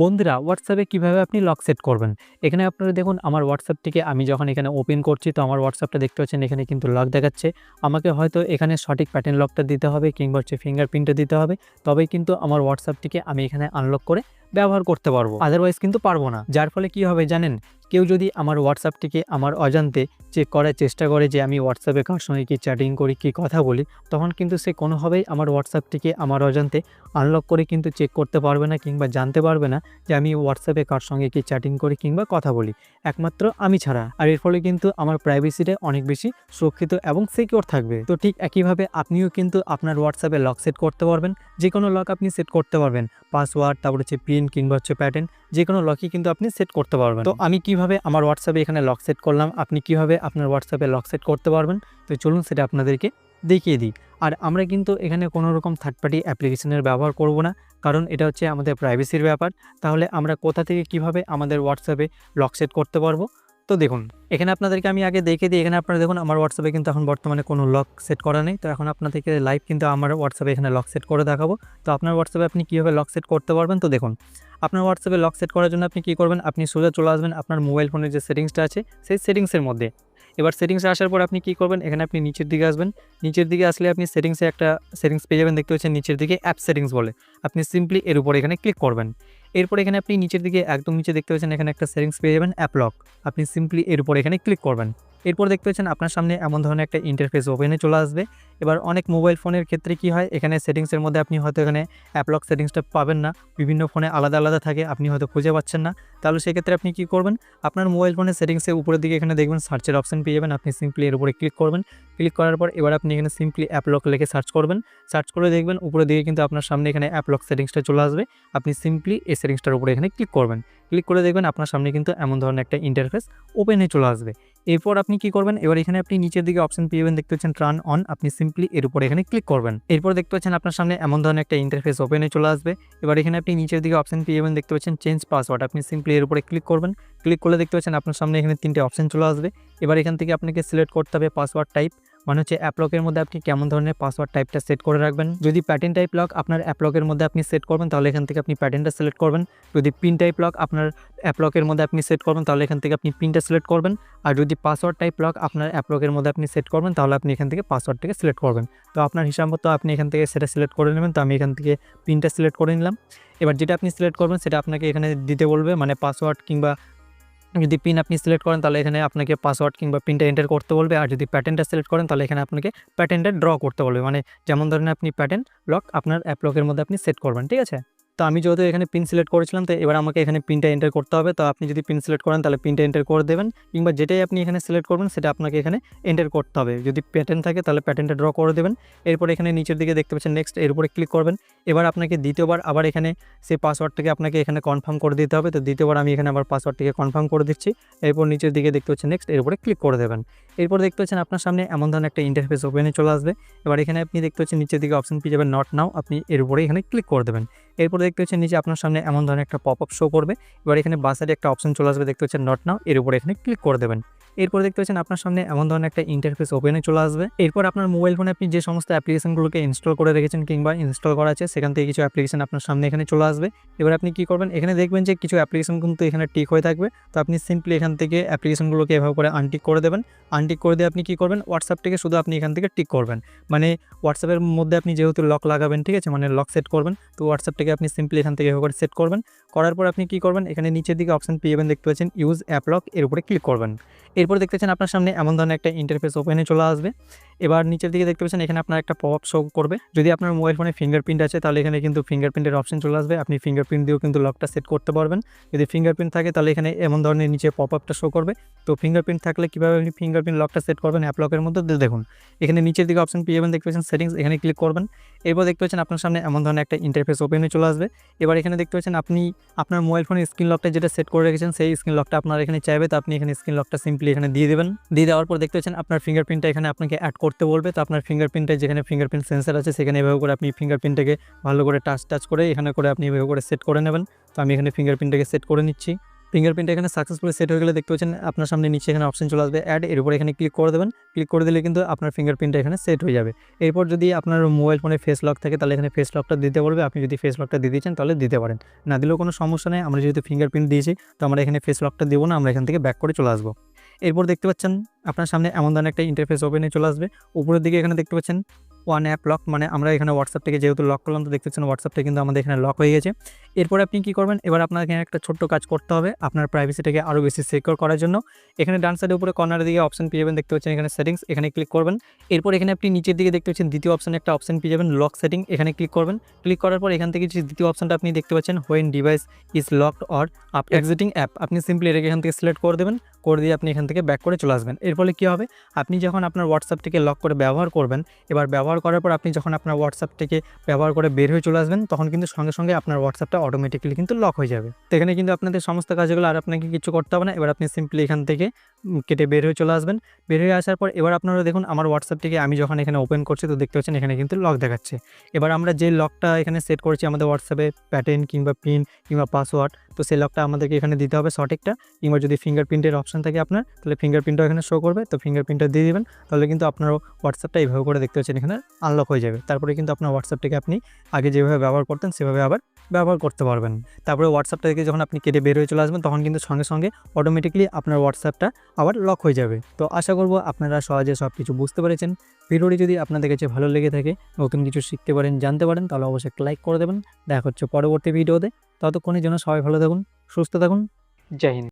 বন্ধুরা হোয়াটসঅ্যাপে কীভাবে আপনি লক সেট করবেন? এখানে আপনারা দেখুন, আমার হোয়াটসঅ্যাপটিকে আমি যখন এখানে ওপেন করছি, তো আমার হোয়াটসঅ্যাপটা দেখতে পাচ্ছেন, এখানে কিন্তু লক দেখাচ্ছে। আমাকে হয়তো এখানে সঠিক প্যাটার্ন লকটা দিতে হবে, কিংবা হচ্ছে ফিঙ্গারপ্রিন্টটা দিতে হবে। তবেই কিন্তু আমার হোয়াটসঅ্যাপটিকে আমি এখানে আনলক করে ব্যবহার করতে পারব। আদারওয়াইজ কিন্তু পারব না। যার ফলে কি হবে জানেন? কেউ যদি আমার হোয়াটসঅ্যাপটিকে আমার অজান্তে চেক করার চেষ্টা করে যে আমি হোয়াটসঅ্যাপে কার সঙ্গে কী চ্যাটিং করি, কী কথা বলি, তখন কিন্তু সে কোনোভাবেই আমার হোয়াটসঅ্যাপটিকে আমার অজান্তে আনলক করে কিন্তু চেক করতে পারবে না কিংবা জানতে পারবে না যে আমি হোয়াটসঅ্যাপে কার সঙ্গে কী চ্যাটিং করি কিংবা কথা বলি। একমাত্র আমি ছাড়া। আর এর ফলে কিন্তু আমার প্রাইভেসিটা অনেক বেশি সুরক্ষিত এবং সিকিওর থাকবে। তো ঠিক একইভাবে আপনিও কিন্তু আপনার হোয়াটসঅ্যাপে লক সেট করতে পারবেন। যে কোনো লক আপনি সেট করতে পারবেন। পাসওয়ার্ড তারপর হচ্ছে পিন কিংবা হচ্ছে প্যাটার্ন যে কোনো লকই কিন্তু আপনি সেট করতে পারবেন। তো আমি কীভাবে আমার হোয়াটসঅ্যাপে এখানে লক সেট করলাম? আপনি কীভাবে আপনার হোয়াটসঅ্যাপে লক সেট করতে পারবেন? তো চলুন সেটা আপনাদেরকে দেখিয়ে দিই। আর আমরা কিন্তু এখানে কোনো রকম থার্ড পার্টি অ্যাপ্লিকেশনের ব্যবহার করব না কারণ এটা হচ্ছে আমাদের প্রাইভেসির ব্যাপার। তাহলে আমরা কোথা থেকে কীভাবে আমাদের হোয়াটসঅ্যাপে লক সেট করতে পারব? তো দেখুন, এখানে আপনাদেরকে আমি আগে দেখে দিই, এখানে আপনারা দেখুন আমার হোয়াটসঅ্যাপে কিন্তু এখন বর্তমানে কোনো লক সেট করা নেই। তো এখন আপনাদেরকে লাইভ কিন্তু আমার হোয়াটসঅ্যাপে এখানে লক সেট করে দেখাবো। তো আপনার হোয়াটসঅ্যাপে আপনি কীভাবে লক সেট করতে পারবেন? তো দেখুন, আপনার হোয়াটসঅ্যাপে লক সেট করার জন্য আপনি কী করবেন? আপনি সোজা চলে আসবেন আপনার মোবাইল ফোনের যে সেটিংসটা আছে, সেই সেটিংসের মধ্যে। এবার সেটিংসে আসার পর আপনি কী করবেন? এখানে আপনি নিচের দিকে আসবেন। নিচের দিকে আসলে আপনি সেটিংসে একটা সেটিংস পেয়ে যাবেন। দেখতে পাচ্ছেন নিচের দিকে অ্যাপ সেটিংস বলে। আপনি সিম্পলি এর উপর এখানে ক্লিক করবেন। এরপর এখানে আপনি নিচের দিকে একদম নিচে দেখতে পাচ্ছেন এখানে একটা সেটিংস পেয়ে যাবেন অ্যাপলক আপনি সিম্পলি এর উপর এখানে ক্লিক করবেন। এরপর দেখতে পাচ্ছেন আপনার সামনে এমন ধরনের একটা ইন্টারফেস ওপেনে চলে আসবে। এবার অনেক মোবাইল ফোনের ক্ষেত্রে কি হয়, এখানে সেটিংসের মধ্যে আপনি হয়তো এখানে অ্যাপলক সেটিংসটা পাবেন না। বিভিন্ন ফোনে আলাদা আলাদা থাকে, আপনি হয়তো খুঁজে পাচ্ছেন না। তাহলে সেক্ষেত্রে আপনি কি করবেন? আপনার মোবাইল ফোনের সেটিংসের উপরের দিকে এখানে দেখবেন সার্চের অপশন পেয়ে যাবেন। আপনি সিম্পলি এর উপরে ক্লিক করবেন। ক্লিক করার পর এবার আপনি এখানে সিম্পলি অ্যাপলক লিখে সার্চ করবেন। সার্চ করে দেখবেন, উপরের দিকে কিন্তু আপনার সামনে এখানে অ্যাপলক সেটিংসটা চলে আসবে। আপনি সিম্পলি এই সেটিংসটার উপরে এখানে ক্লিক করবেন। ক্লিক করে দেখবেন আপনার সামনে কিন্তু এমন ধরনের একটা ইন্টারফেস ওপেন হয়ে চলে আসবে। এরপর আপনি কি করবেন? এবার এখানে আপনি নিচের দিকে অপশন পেয়ে যাবেন। দেখতে পাচ্ছেন ট্রান অন আপনি সিম্পলি এর উপর এখানে ক্লিক করবেন। এরপর দেখতে পাচ্ছেন আপনার সামনে এমন ধরনের একটা ইন্টারফেস ওপেন ওপেনে চলে আসবে। এবার এখানে আপনি নিচের দিকে অপশন পেয়ে যাবেন। দেখতে পাচ্ছেন চেঞ্জ পাসওয়ার্ড আপনি সিম্পলি এর উপরে ক্লিক করবেন। ক্লিক করলে দেখতে পাচ্ছেন আপনার সামনে এখানে তিনটে অপশান চলে আসবে। এবার এখান থেকে আপনাকে সিলেক্ট করতে হবে পাসওয়ার্ড টাইপ মানে হচ্ছে অ্যাপলকের মধ্যে আপনি কেমন ধরনের পাসওয়ার্ড টাইপটা সেট করে রাখবেন? যদি প্যাটার্ন টাইপ লক আপনার অ্যাপলকের মধ্যে আপনি সেট করবেন, তাহলে এখান থেকে আপনি প্যাটার্নটা সিলেক্ট করবেন। যদি পিন টাইপ লক আপনার অ্যাপলকের মধ্যে আপনি সেট করবেন, তাহলে এখান থেকে আপনি পিনটা সিলেক্ট করবেন। আর যদি পাসওয়ার্ড টাইপ লক আপনার অ্যাপলকের মধ্যে আপনি সেট করবেন, তাহলে আপনি এখান থেকে পাসওয়ার্ডটাকে সিলেক্ট করবেন। তো আপনার হিসাব মতো আপনি এখান থেকে সেটা সিলেক্ট করে নেবেন। তো আমি এখান থেকে পিনটা সিলেক্ট করে নিলাম। এবার যেটা আপনি সিলেক্ট করবেন, সেটা আপনাকে এখানে দিতে বলবে মানে পাসওয়ার্ড কিংবা যদি পিন আপনি সিলেক্ট করেন, তাহলে এখানে আপনাকে পাসওয়ার্ড কিংবা পিনটা এন্টার করতে বলবে। আর যদি প্যাটেন্টটা সিলেক্ট করেন, তাহলে এখানে আপনাকে প্যাটেন্টটা ড্র করতে বলবে। মানে যেমন ধরেন আপনি প্যাটেন্ট লক আপনার অ্যাপ লকের মধ্যে আপনি সেট করবেন, ঠিক আছে? তো আমি যেহেতু এখানে পিন সিলেক্ট করেছিলাম, তো এবার আমাকে এখানে পিনটা এন্টার করতে হবে। তো আপনি যদি পিন সিলেক্ট করেন, তাহলে পিনটা এন্টার করে দেবেন। কিংবা যেটাই আপনি এখানে সিলেক্ট করবেন, সেটা আপনাকে এখানে এন্টার করতে হবে। যদি প্যাটার্ন থাকে, তাহলে প্যাটার্নটা ড্র করে দেবেন। এরপর এখানে নিচের দিকে দেখতে পাচ্ছেন নেক্সট এর উপরে ক্লিক করবেন। এবার আপনাকে দ্বিতীয়বার আবার এখানে সেই পাসওয়ার্ডটাকে আপনাকে এখানে কনফার্ম করে দিতে হবে। তো দ্বিতীয়বার আমি এখানে আবার পাসওয়ার্ডটিকে কনফার্ম করে দিচ্ছি। এরপর নিচের দিকে দেখতে পাচ্ছেন নেক্সট এর উপরে ক্লিক করে দেবেন। এরপর দেখতে পাচ্ছেন, আপনার সামনে এমন ধরনের একটা ইন্টারফেস ওপেনে চলে আসবে। এবার এখানে আপনি দেখতে পাচ্ছেন, নিচের দিকে অপশন পেয়ে যাবেন নট নাও আপনি এর উপরে এখানে ক্লিক করে দেবেন। এরপর দেখতে হচ্ছে নিচে আপনার সামনে এমন ধরনের একটা পপ আপ শো করবে। এবার এখানে বাসারে একটা অপশন চলে আসবে, দেখতে হচ্ছে নট নাও এর উপরে এখানে ক্লিক করে দেবেন। এরপর দেখতে পাচ্ছেন আপনার সামনে এমন ধরনের একটা ইন্টারফেস ওপেনে চলে আসবে। এরপর আপনার মোবাইল ফোনে আপনি যে সমস্ত অ্যাপ্লিকেশনগুলোকে ইনস্টল করে রেখেছেন কিংবা ইনস্টল করা আছে, সেখান থেকে কিছু অ্যাপ্লিকেশন আপনার সামনে এখানে চলে আসবে। এবার আপনি কি করবেন, এখানে দেখবেন যে কিছু অ্যাপ্লিকেশন কিন্তু এখানে টিক হয়ে থাকবে। তো আপনি সিম্পলি এখান থেকে অ্যাপ্লিকেশনগুলোকে এভাবে করে আনটিক করে দেবেন। আনটিক করে দিয়ে আপনি কি করবেন হোয়াটসঅ্যাপ থেকে শুধু আপনি এখান থেকে টিক করবেন। মানে হোয়াটসঅ্যাপের মধ্যে আপনি যেহেতু লক লাগাবেন, ঠিক আছে মানে লক সেট করবেন, তো হোয়াটসঅ্যাপটাকে আপনি সিম্পলি এখান থেকে এভাবে সেট করবেন। করার পর আপনি কি করবেন, এখানে নিচের দিকে অপশন পেয়ে যাবেন, দেখতে পাচ্ছেন ইউজ অ্যাপ লক এর উপরে ক্লিক করবেন। এরপর দেখতে পাচ্ছেন আপনার সামনে এমন ধরনের একটা ইন্টারফেস ওপেনে চলে আসবে। এবার নিচের দিকে দেখতে পাচ্ছেন, এখানে আপনার একটা পপ শো করবে। যদি আপনার মোবাইল ফোনে ফিঙ্গারপ্রিন্ট আছে, তাহলে এখানে কিন্তু ফিঙ্গারপ্রিন্টের অপশন চলে আসবে। আপনি ফিঙ্গারপ্রিন্ট দিয়েও কিন্তু লকটা সেট করতে পারবেন। যদি ফিঙ্গারপ্রিন্ট থাকে, তাহলে এখানে এমন ধরনের নিচে পপ আপটা শো করবে। তো ফিঙ্গারপ্রিন্ট থাকলে কীভাবে আপনি ফিঙ্গারপ্রিন্ট লকটা সেট করবেন অ্যাপ লকের মধ্যে? দেখুন, এখানে নিচের দিকে অপশন পেয়ে যাবেন, দেখতে পাচ্ছেন সেটিংস এখানে ক্লিক করবেন। এরপর দেখতে পাচ্ছেন আপনার সামনে এমন ধরনের একটা ইন্টারফেস ওপেনে চলে আসবে। এবার এখানে দেখতে পাচ্ছেন, আপনি আপনার মোবাইল ফোনের স্ক্রিন লকটা যেটা সেট করে রেখেছেন, সেই স্ক্রিন লকটা আপনার এখানে চাইবে। তো আপনি এখানে স্ক্রিন লকটা সিম্পলি এখানে দিয়ে দেবেন। দিয়ে দেওয়ার পর দেখতে পাচ্ছেন, আপনার ফিঙ্গারপ্রিন্টটা এখানে আপনাকে অ্যাড করতে বলবে, তো আপনার ফিঙ্গারপ্রিন্টটা যেখানে ফিঙ্গারপ্রিন্ট সেন্সার আছে, সেখানে এভাবে করে আপনি ফিঙ্গারপ্রিন্টটাকে ভালো করে টাচ টাচ করে এখানে করে আপনি এভাবে করে সেট করে নেবেন। তো আমি এখানে ফিঙ্গারপ্রিন্টটাকে সেট করে নিচ্ছি। ফিঙ্গারপ্রিন্ট এখানে সাকসেসফুলি সেট হয়ে গেলে দেখতে পাচ্ছেন, আপনার সামনে নিচে এখানে অপশন চলে আসবে অ্যাড এর উপর এখানে ক্লিক করে দেবেন। ক্লিক করে দিলে কিন্তু আপনার ফিঙ্গারপ্রিন্টটা এখানে সেট হয়ে যাবে। এরপর যদি আপনার মোবাইল ফোনে ফেস লক থাকে, তাহলে এখানে ফেস লকটা দিতে বলবে। আপনি যদি ফেস লকটা দিতে চান, তাহলে দিতে পারেন। না দিলেও কোনো সমস্যা নেই, আমরা যেহেতু ফিঙ্গারপ্রিন্ট দিয়েছি, তো আমরা এখানে ফেস লকটা দেবো না, আমরা এখান থেকে ব্যাক করে চলে আসব। এরপর দেখতে পাচ্ছেন আপনার সামনে এমন ধরনের একটা ইন্টারফেস ওপেনে চলে আসবে। উপরের দিকে এখানে দেখতে পাচ্ছেন ওয়ান অ্যাপ লক মানে আমরা এখানে হোয়াটসঅ্যাপ থেকে যেহেতু লক করলাম তো দেখতে পাচ্ছেন হোয়াটসঅ্যাপটা কিন্তু আমাদের এখানে লক হয়ে গেছে। এরপর আপনি কি করবেন? এবার আপনার এখানে একটা ছোট্ট কাজ করতে হবে আপনার প্রাইভেসিটাকে আরও বেশি সিকিউর করার জন্য। এখানে ডান সাইডের উপরে কর্নারের দিকে অপশন পেয়ে যাবেন, দেখতে পাচ্ছেন এখানে সেটিংস এখানে ক্লিক করবেন। এরপর এখানে আপনি নিচের দিকে দেখতে পাচ্ছেন দ্বিতীয় অপশনে একটা অপশন পেয়ে যাবেন লক সেটিং এখানে ক্লিক করবেন। ক্লিক করার পর এখান থেকে যে দ্বিতীয় অপশনটা আপনি দেখতে পাচ্ছেন when device is locked or up exiting app আপনি সিম্পলি এটাকে এখান থেকে সিলেক্ট করে দেবেন, করে দিয়ে আপনি এখান থেকে ব্যাক করে চলে আসবেন। এর ফলে কী হবে? আপনি যখন আপনার হোয়াটসঅ্যাপটিকে লক করে ব্যবহার করবেন, এবার ব্যবহার করার পর আপনি যখন আপনার হোয়াটসঅ্যাপটিকে ব্যবহার করে বের হয়ে চলে আসবেন, তখন কিন্তু সঙ্গে সঙ্গে আপনার হোয়াটসঅ্যাপটা অটোমেটিক্যালি কিন্তু লক হয়ে যাবে। তো এখানে কিন্তু আপনাদের সমস্ত কাজগুলো আর আপনাকে কিছু করতে হবে না। এবার আপনি সিম্পলি এখান থেকে কেটে বের হয়ে চলে আসবেন। বের হয়ে আসার পর এবার আপনারা দেখুন, আমার হোয়াটসঅ্যাপটিকে আমি যখন এখানে ওপেন করছি, তো দেখতে পাচ্ছেন এখানে কিন্তু লক দেখাচ্ছে। এবার আমরা যে লকটা এখানে সেট করেছি, আমাদের হোয়াটসঅ্যাপে প্যাটার্ন কিংবা পিন কিংবা পাসওয়ার্ড তো সেই লকটা আমাদেরকে এখানে দিতে হবে সঠিকটা। কিংবা যদি ফিঙ্গারপ্রিন্টের অপশান থাকে আপনার, তাহলে ফিঙ্গারপ্রিন্টও এখানে শো করবে। তো ফিঙ্গারপ্রিন্টটা দিয়ে দেবেন, তাহলে কিন্তু আপনার হোয়াটসঅ্যাপটা এইভাবে করে দেখতে পাচ্ছেন, এখানে আনলক হয়ে যাবে। তারপরে কিন্তু আপনার হোয়াটসঅ্যাপটাকে আপনি আগে যেভাবে ব্যবহার করতেন, সেভাবে আবার ব্যবহার করতে পারবেন। তারপরে হোয়াটসঅ্যাপটা থেকে যখন আপনি কেটে বের হয়ে চলে আসবেন, তখন কিন্তু সঙ্গে সঙ্গে অটোমেটিকলি আপনার হোয়াটসঅ্যাপটা আবার লক হয়ে যাবে। তো আশা করব আপনারা সহজে সব কিছু বুঝতে পেরেছেন। ভিডিওটি যদি আপনাদের কাছে ভালো লেগে থাকে, নতুন কিছু শিখতে পারেন, জানতে পারেন, তাহলে অবশ্যই লাইক করে দেবেন। দেখা হচ্ছে পরবর্তী ভিডিওতে। ততক্ষণের জন্য সবাই ভালো থাকুন, সুস্থ থাকুন। জয় হিন্দ।